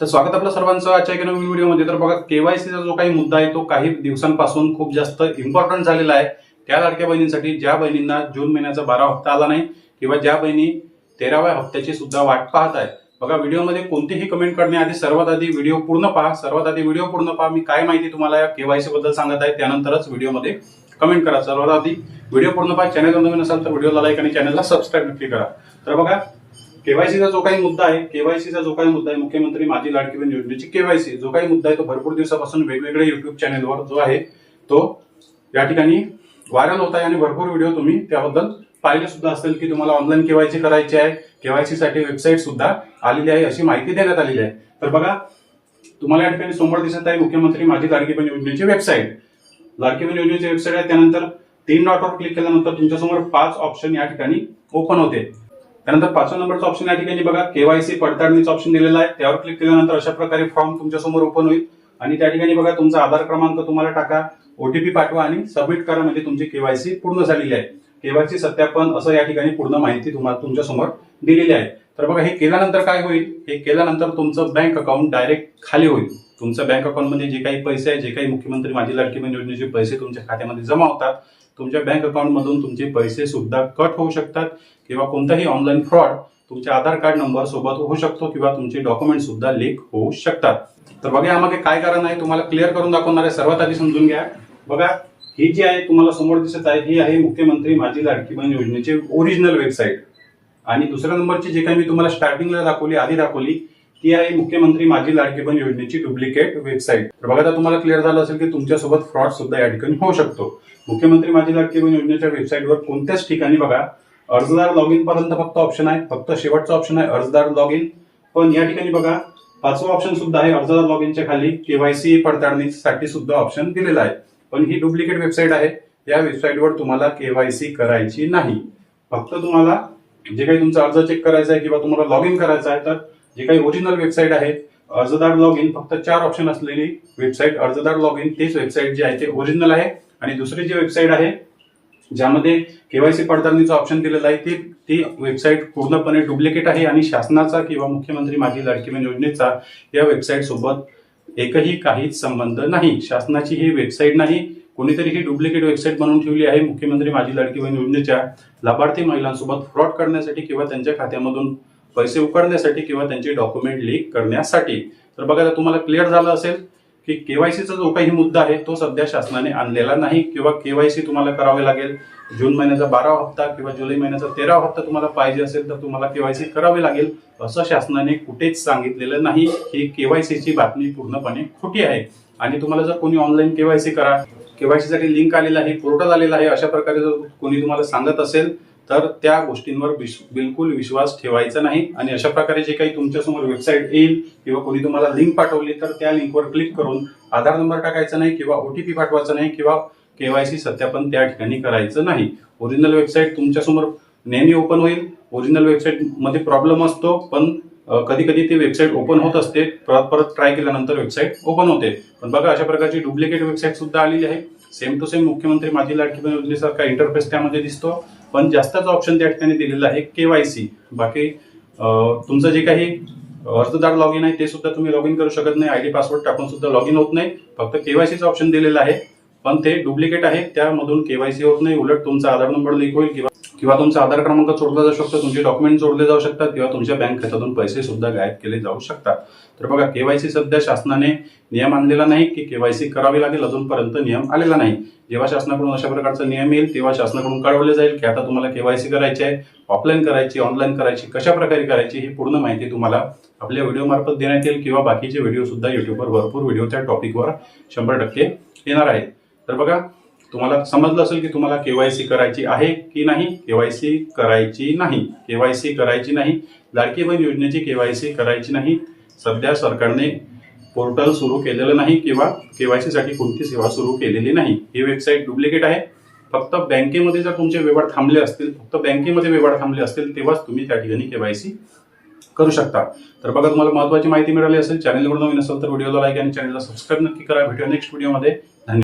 तर स्वागत आपलं सर्वांचं आजच्या एका नवीन व्हिडिओमध्ये. तर बघा केवायसीचा जो काही मुद्दा आहे तो काही दिवसांपासून खूप जास्त इम्पॉर्टंट झालेला आहे. त्या लाडक्या बहिणींसाठी ज्या बहिणींना जून महिन्याचा बारा हप्ता आला नाही किंवा ज्या बहिणी तेराव्या हप्त्याची सुद्धा वाट पाहत आहे बघा व्हिडिओमध्ये कोणतीही कमेंट करण्याआधी सर्वात आधी व्हिडिओ पूर्ण पहा. सर्वात आधी व्हिडिओ पूर्ण पहा. मी काय माहिती तुम्हाला या केवायसी बद्दल सांगत आहे त्यानंतरच व्हिडिओमध्ये कमेंट करा. सर्वात आधी व्हिडिओ पूर्ण पहा. चॅनल नवीन असाल तर व्हिडिओला लाईक आणि चॅनलला सबस्क्राईब नक्की करा. तर बघा केवायसीचा जो काही मुद्दा आहे केवायसीचा जो काही मुद्दा आहे मुख्यमंत्री माझी लाडकी बहीण योजनेची केवायसी जो काही मुद्दा आहे तो भरपूर दिवसापासून वेगवेगळ्या युट्यूब चॅनेलवर जो आहे तो या ठिकाणी व्हायरल होत आहे आणि भरपूर व्हिडिओ तुम्ही त्याबद्दल पाहिले सुद्धा असेल की तुम्हाला ऑनलाईन केवायसी करायची आहे केवायसी साठी वेबसाईट सुद्धा आलेली आहे अशी माहिती देण्यात आलेली आहे. तर बघा तुम्हाला या ठिकाणी समोर दिसत आहे मुख्यमंत्री माझी लाडकी बहीण योजनेची वेबसाईट लाडकी बहीण योजनेची वेबसाईट आहे त्यानंतर तीन डॉटवर क्लिक केल्यानंतर तुमच्यासमोर पाच ऑप्शन या ठिकाणी ओपन होते. त्यानंतर पाचव्या नंबरचा ऑप्शन या ठिकाणी बघा. केवायसी पडताळणीचा ऑप्शन दिलेला आहे. त्यावर क्लिक केल्यानंतर अशा प्रकारे फॉर्म तुमच्यासमोर ओपन होईल. आणि त्या ठिकाणी बघा तुमचा आधार क्रमांक तुम्हाला टाका. ओटीपी पाठवा आणि सबमिट करा. म्हणजे तुमची केवायसी पूर्ण झालेली आहे. केवायसी सत्यापन असं या ठिकाणी पूर्ण माहिती तुम्हाला तुमच्यासमोर दिलेली आहे. तर बघा हे केल्यानंतर काय होईल? हे केल्यानंतर तुमचं बँक अकाउंट डायरेक्ट खाली होईल. तुमचं बँक अकाउंटमध्ये जे काही पैसे आहे जे काही मुख्यमंत्री माझी लाडकी बहीण योजनेचे पैसे तुमच्या खात्यामध्ये जमा होतात तुमच्या बँक अकाउंटमधून तुमचे पैसे सुद्धा कट होऊ शकतात किंवा कोणताही ऑनलाईन फ्रॉड तुमच्या आधार कार्ड नंबर सोबत होऊ शकतो किंवा तुमचे डॉक्युमेंट सुद्धा लीक होऊ शकतात. तर बघा यामागे काय कारण आहे? तुम्हाला क्लिअर करून दाखवणार आहे. सर्वात आधी समजून घ्या. बघा ही जी आहे तुम्हाला समोर दिसत आहे ही आहे मुख्यमंत्री माझी लाडकी बहीण योजनेची ओरिजिनल वेबसाईट आणि दुसऱ्या नंबरची जे काही मी तुम्हाला स्टार्टिंगला दाखवली आधी दाखवली ती आहे मुख्यमंत्री माझी लाडकी बहीण योजनेची डुप्लिकेट वेबसाईट तर बघा आता तुम्हाला क्लिअर झालं असेल की तुमच्यासोबत फ्रॉड सुद्धा या ठिकाणी होऊ शकतो. मुख्यमंत्री माझी लाडकी बहीण योजनेच्या वेबसाईटवर कोणत्याच ठिकाणी बघा अर्जदार लॉग इन पर्यंत फक्त ऑप्शन आहे फक्त शेवटचा ऑप्शन आहे अर्जदार लॉग इन पण या ठिकाणी बघा पाचवा ऑप्शन सुद्धा आहे अर्जदार लॉग इनच्या खाली केवायसी पडताळणीसाठी सुद्धा ऑप्शन दिलेला आहे. पण ही डुप्लिकेट वेबसाईट आहे या वेबसाईटवर तुम्हाला केवायसी करायची नाही. फक्त तुम्हाला जे काही तुमचा अर्ज चेक करायचा आहे किंवा तुम्हाला लॉग इन करायचं आहे तर जे काही ओरिजिनल वेबसाईट आहे अर्जदार लॉग इन फक्त चार ऑप्शन असलेली वेबसाईट अर्जदार लॉग इन तेच वेबसाईट जी आहे ते ओरिजिनल आहे. आणि दुसरी जी वेबसाईट आहे ज्यामध्ये केवायसी पडताळणीचं ऑप्शन दिलेलं आहे ती ती वेबसाईट पूर्णपणे डुप्लिकेट आहे आणि शासनाचा किंवा मुख्यमंत्री माझी लाडकी योजनेचा या वेबसाईट सोबत एकही काहीच संबंध नाही. शासनाची ही वेबसाईट नाही. कोणीतरी ही डुप्लिकेट वेबसाईट बनवून ठेवली आहे. मुख्यमंत्री माझी लाडकी बहीण योजनेच्या लाभार्थी महिलांसोबत फ्रॉड करण्यासाठी किंवा त्यांच्या खात्यामधून पैसे उकरण्यासाठी किंवा त्यांचे डॉक्युमेंट लीक करण्यासाठी. तर बघा तुम्हाला क्लिअर झालं असेल की केवायसीचा जो काही मुद्दा आहे तो सध्या शासनाने आणलेला नाही किंवा केवायसी तुम्हाला करावे लागेल. जून महिन्याचा बारा हप्ता किंवा जुलै महिन्याचा तेरा हप्ता तुम्हाला पाहिजे असेल तर तुम्हाला केवायसी करावी लागेल. असं शासनाने कुठेच सांगितलेलं नाही. ही केवायसीची बातमी पूर्णपणे खोटी आहे. आणि तुम्हाला जर कोणी ऑनलाईन केवायसी करा केवायसी साठी लिंक आलेला आहे पोर्टल आलेलं आहे अशा प्रकारे जर कोणी तुम्हाला सांगत असेल तर त्या गोष्टींवर विश- बिलकुल विश्वास ठेवायचा नाही. आणि अशा प्रकारे जे काही तुमच्यासमोर वेबसाईट येईल किंवा कोणी तुम्हाला लिंक पाठवली तर त्या लिंकवर क्लिक करून आधार नंबर टाकायचा नाही किंवा ओटीपी पाठवायचा नाही किंवा केवायसी सत्यापन त्या ठिकाणी करायचं नाही. ओरिजिनल वेबसाईट तुमच्यासमोर नेहमी ओपन होईल. ओरिजिनल वेबसाईटमध्ये प्रॉब्लेम असतो पण कधी कधी ती वेबसाईट ओपन होत असते. परत परत ट्राय केल्यानंतर वेबसाईट ओपन होते. पण बघा अशा प्रकारची डुप्लिकेट वेबसाईट सुद्धा आलेली आहे. सेम टू सेम मुख्यमंत्री माझी लाडकी बहीण योजनेसारखा इंटरफेस त्यामध्ये दिसतो. पण जास्तच ऑप्शन त्या ठिकाणी दिलेलं आहे केवायसी बाकी तुमचं जे काही अर्जदार लॉग इन आहे ते सुद्धा तुम्ही लॉग इन करू शकत नाही. आयडी पासवर्ड टाकून सुद्धा लॉग इन होत नाही. फक्त केवायसीचं ऑप्शन दिलेलं आहे. पण ते डुप्लिकेट आहे त्यामधून केवायसी होत नाही. उलट तुमचा आधार नंबर लीक होईल किंवा किंवा तुमचा आधार क्रमांक चोरला जाऊ शकतो तुमचे डॉक्युमेंट चोरले जाऊ शकतात किंवा तुमच्या बँक खात्यातून पैसे सुद्धा गायब केले जाऊ शकतात. तर बघा केवायसी सध्या शासनाने नियम आणलेला नाही की केवायसी करावी लागेल अजूनपर्यंत नियम आलेला नाही. जेव्हा शासनाकडून अशा प्रकारचा नियम येईल तेव्हा शासनाकडून कळवले जाईल की आता तुम्हाला केवायसी करायची आहे ऑफलाईन करायची ऑनलाईन करायची कशा प्रकारे करायची ही पूर्ण माहिती तुम्हाला आपल्या व्हिडिओमार्फत देण्यात येईल किंवा बाकीचे व्हिडिओ सुद्धा युट्यूबवर भरपूर व्हिडिओ त्या टॉपिकवर शंभर टक्के येणार आहेत तर बघा तुम्हाला समजलं असेल की तुम्हाला केवायसी करायची आहे की नाही? केवायसी करायची नाही. केवायसी करायची नाही. लाडकी बहीण योजनेची केवायसी करायची नाही. सध्या सरकारने पोर्टल सुरू केलेलं नाही किंवा केवायसी साठी कोणती सेवा सुरू केलेली नाही. ही वेबसाईट डुप्लिकेट आहे. फक्त बँकेमध्ये जर तुमचे व्यवहार थांबले असतील फक्त बँकेमध्ये व्यवहार थांबले असतील तेव्हाच तुम्ही त्या ठिकाणी केवायसी करू शकता. तर बघा तुम्हाला महत्वाची माहिती मिळाली असेल चॅनलवर नवीन असेल तर व्हिडिओला लाईक आणि चॅनलला सबस्क्राईब नक्की करा. भेटूया नेक्स्ट व्हिडिओमध्ये